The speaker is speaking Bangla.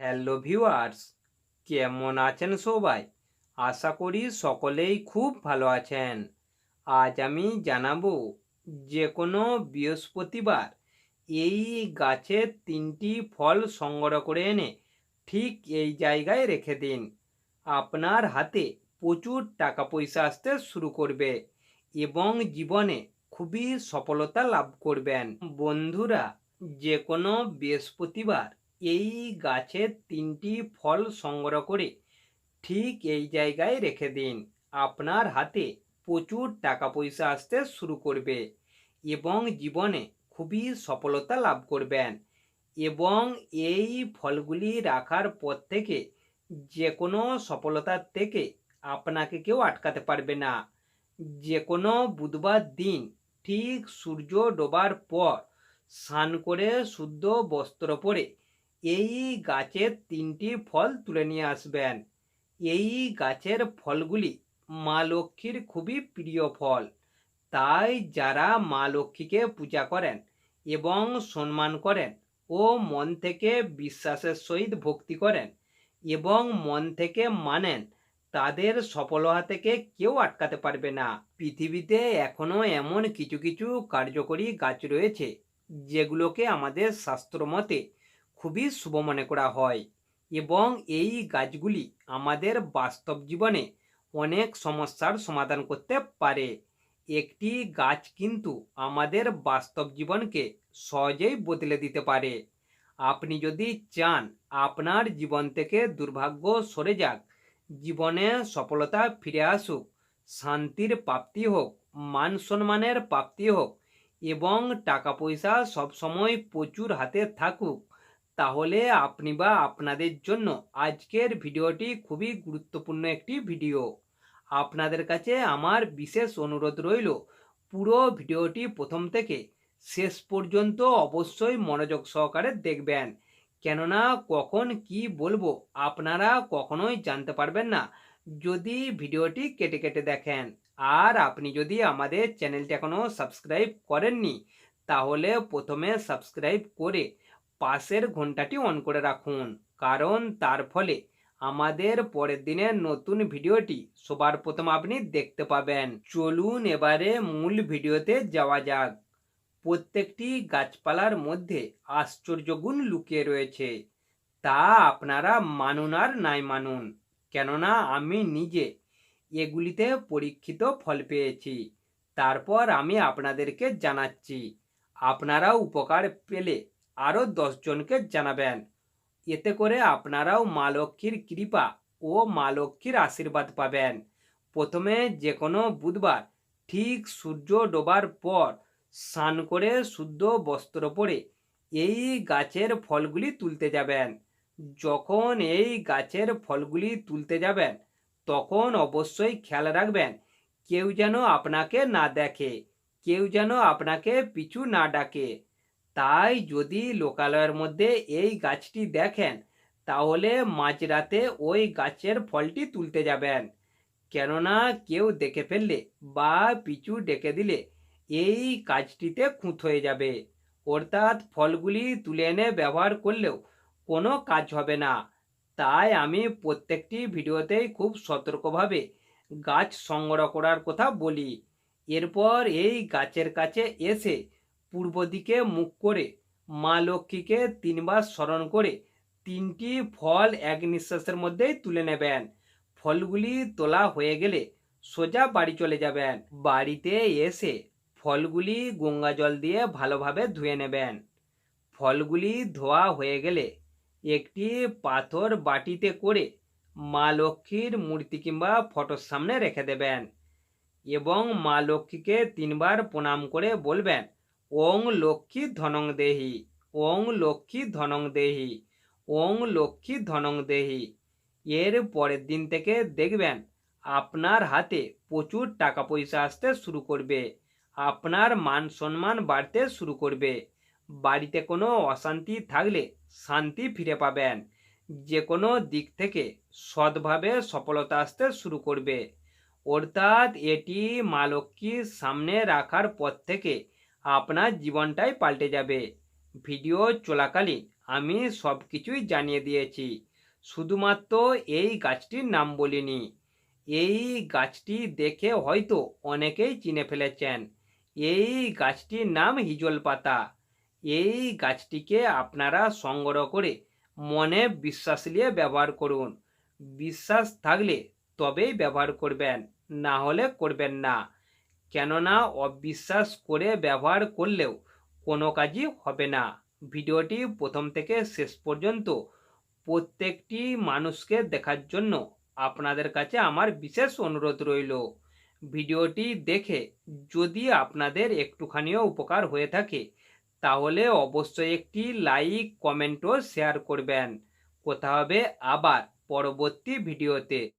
হ্যালো ভিউয়ার্স কেমন আছেন সবাই? আশা করি সকলেই খুব ভালো আছেন। আজ আমি জানাব যে কোনো বৃহস্পতিবার এই গাছের তিনটি ফল সংগ্রহ করে এনে ঠিক এই জায়গায় রেখে দিন। আপনার হাতে প্রচুর টাকা পয়সা আসতে শুরু করবে এবং জীবনে খুবই সফলতা লাভ করবেন। বন্ধুরা যে কোনো বৃহস্পতিবার এই গাছের তিনটি ফল সংগ্রহ করে ঠিক এই জায়গায় রেখে দিন। আপনার হাতে প্রচুর টাকা পয়সা আসতে শুরু করবে এবং জীবনে খুবই সফলতা লাভ করবেন এবং এই ফলগুলি রাখার পর থেকে যে কোনো সফলতার থেকে আপনাকে কেউ আটকাতে পারবে না। যে কোনো বুধবার দিন ঠিক সূর্য ডোবার পর স্নান করে শুদ্ধ বস্ত্র পরে এই গাছের তিনটি ফল তুলে নিয়ে আসবেন। এই গাছের ফলগুলি মা লক্ষ্মীর খুবই প্রিয় ফল। তাই যারা মা লক্ষ্মীকে পূজা করেন এবং সম্মান করেন ও মন থেকে বিশ্বাসের সহিত ভক্তি করেন এবং মন থেকে মানেন, তাদের সফলতা থেকে কেউ আটকাতে পারবে না। পৃথিবীতে এখনও এমন কিছু কিছু কার্যকরী গাছ রয়েছে, যেগুলোকে আমাদের শাস্ত্র মতে খুবই শুভ মনে করা হয়। এবং এই গাছগুলি আমাদের বাস্তব জীবনে অনেক সমস্যার সমাধান করতে পারে। একটি গাছ কিন্তু আমাদের বাস্তব জীবনকে সহজেই বদলে দিতে পারে। আপনি যদি চান আপনার জীবন থেকে দুর্ভাগ্য সরে যাক, জীবনে সফলতা ফিরে আসুক, শান্তির প্রাপ্তি হোক, মান সম্মানের প্রাপ্তি হোক, এবং টাকা পয়সা সবসময় প্রচুর হাতে থাকুক তাহলে আপনি বা আপনাদের জন্য আজকের ভিডিওটি খুবই গুরুত্বপূর্ণ একটি ভিডিও। আপনাদের কাছে আমার বিশেষ অনুরোধ রইল, পুরো ভিডিওটি প্রথম থেকে শেষ পর্যন্ত অবশ্যই মনোযোগ সহকারে দেখবেন। কেননা কখন কি বলব আপনারা কখনোই জানতে পারবেন না, যদি ভিডিওটি কেটে কেটে দেখেন। আর আপনি যদি আমাদের চ্যানেলটি এখনও সাবস্ক্রাইব করেননি, তাহলে প্রথমে সাবস্ক্রাইব করে পাশের ঘন্টাটি অন করে রাখুন। কারণ তার ফলে আমাদের পরের দিনের নতুন ভিডিওটি সবার প্রথম আপনি দেখতে পাবেন। চলুন এবারে মূল ভিডিওতে যাওয়া যাক। প্রত্যেকটি গাছপালার মধ্যে আশ্চর্য গুণ লুকিয়ে রয়েছে। তা আপনারা মানুন আর নাই মানুন। কেননা আমি নিজে এগুলিতে পরীক্ষিত ফল পেয়েছি। তারপর আমি আপনাদেরকে জানাচ্ছি। আপনারাও উপকার পেলে আরও দশজনকে জানাবেন। এতে করে আপনারাও মা লক্ষ্মীর কৃপা ও মা লক্ষ্মীর আশীর্বাদ পাবেন। প্রথমে যে কোনো বুধবার ঠিক সূর্য ডোবার পর স্নান করে শুদ্ধ বস্ত্র পরে এই গাছের ফলগুলি তুলতে যাবেন। যখন এই গাছের ফলগুলি তুলতে যাবেন, তখন অবশ্যই খেয়াল রাখবেন, কেউ যেন আপনাকে না দেখে, কেউ যেন আপনাকে পিছু না ডাকে। তাই যদি লোকালয়ের মধ্যে এই গাছটি দেখেন, তাহলে মাঝরাতে ওই গাছের ফলটি তুলতে যাবেন। কেননা কেউ দেখে ফেললে বা পিছু ডেকে দিলে এই কাজটিতে খুঁত হয়ে যাবে। অর্থাৎ ফলগুলি তুলে এনে ব্যবহার করলেও কোনো কাজ হবে না। তাই আমি প্রত্যেকটি ভিডিওতেই খুব সতর্কভাবে গাছ সংগ্রহ করার কথা বলি। এরপর এই গাছের কাছে এসে পূর্ব দিকে মুখ করে, মা লক্ষ্মীকে তিনবার স্মরণ করে তিনটি ফল এক নিঃশ্বাসের মধ্যেই তুলে নেবেন। ফলগুলি তোলা হয়ে গেলে সোজা বাড়ি চলে যাবেন। বাড়িতে এসে ফলগুলি গঙ্গা জল দিয়ে ভালোভাবে ধুয়ে নেবেন। ফলগুলি ধোয়া হয়ে গেলে একটি পাথর বাটিতে করে মা লক্ষ্মীর মূর্তি কিংবা ফটোর সামনে রেখে দেবেন এবং মা লক্ষ্মীকে তিনবার প্রণাম করে বলবেন ওং লক্ষ্মী ধনং দেহি, ওং লক্ষ্মী ধনং দেহি, ওং লক্ষ্মী ধনং দেহি। এর পরের দিন থেকে দেখবেন আপনার হাতে প্রচুর টাকা পয়সা আসতে শুরু করবে, আপনার মান সম্মান বাড়তে শুরু করবে। বাড়িতে কোনো অশান্তি থাকলে শান্তি ফিরে পাবেন। যে কোনো দিক থেকে সৎভাবে সফলতা আসতে শুরু করবে। অর্থাৎ এটি মা লক্ষ্মীর সামনে রাখার পর থেকে আপনার জীবনটাই পাল্টে যাবে। ভিডিও চলাকালীন আমি সব কিছুই জানিয়ে দিয়েছি। শুধুমাত্র এই গাছটির নাম বলিনি। এই গাছটি দেখে হয়তো অনেকেই চিনে ফেলেছেন। এই গাছটির নাম হিজল পাতা। এই গাছটিকে আপনারা সংগ্রহ করে মনে বিশ্বাস নিয়ে ব্যবহার করুন। বিশ্বাস থাকলে তবেই ব্যবহার করবেন, না হলে করবেন না। কেননা অবিশ্বাস করে ব্যবহার করলেও কোনো কাজই হবে না। ভিডিওটি প্রথম থেকে শেষ পর্যন্ত প্রত্যেকটি মানুষকে দেখার জন্য আপনাদের কাছে আমার বিশেষ অনুরোধ রইল। ভিডিওটি দেখে যদি আপনাদের একটুখানিও উপকার হয়ে থাকে, তাহলে অবশ্যই একটি লাইক কমেন্টও শেয়ার করবেন। কথা হবে আবার পরবর্তী ভিডিওতে।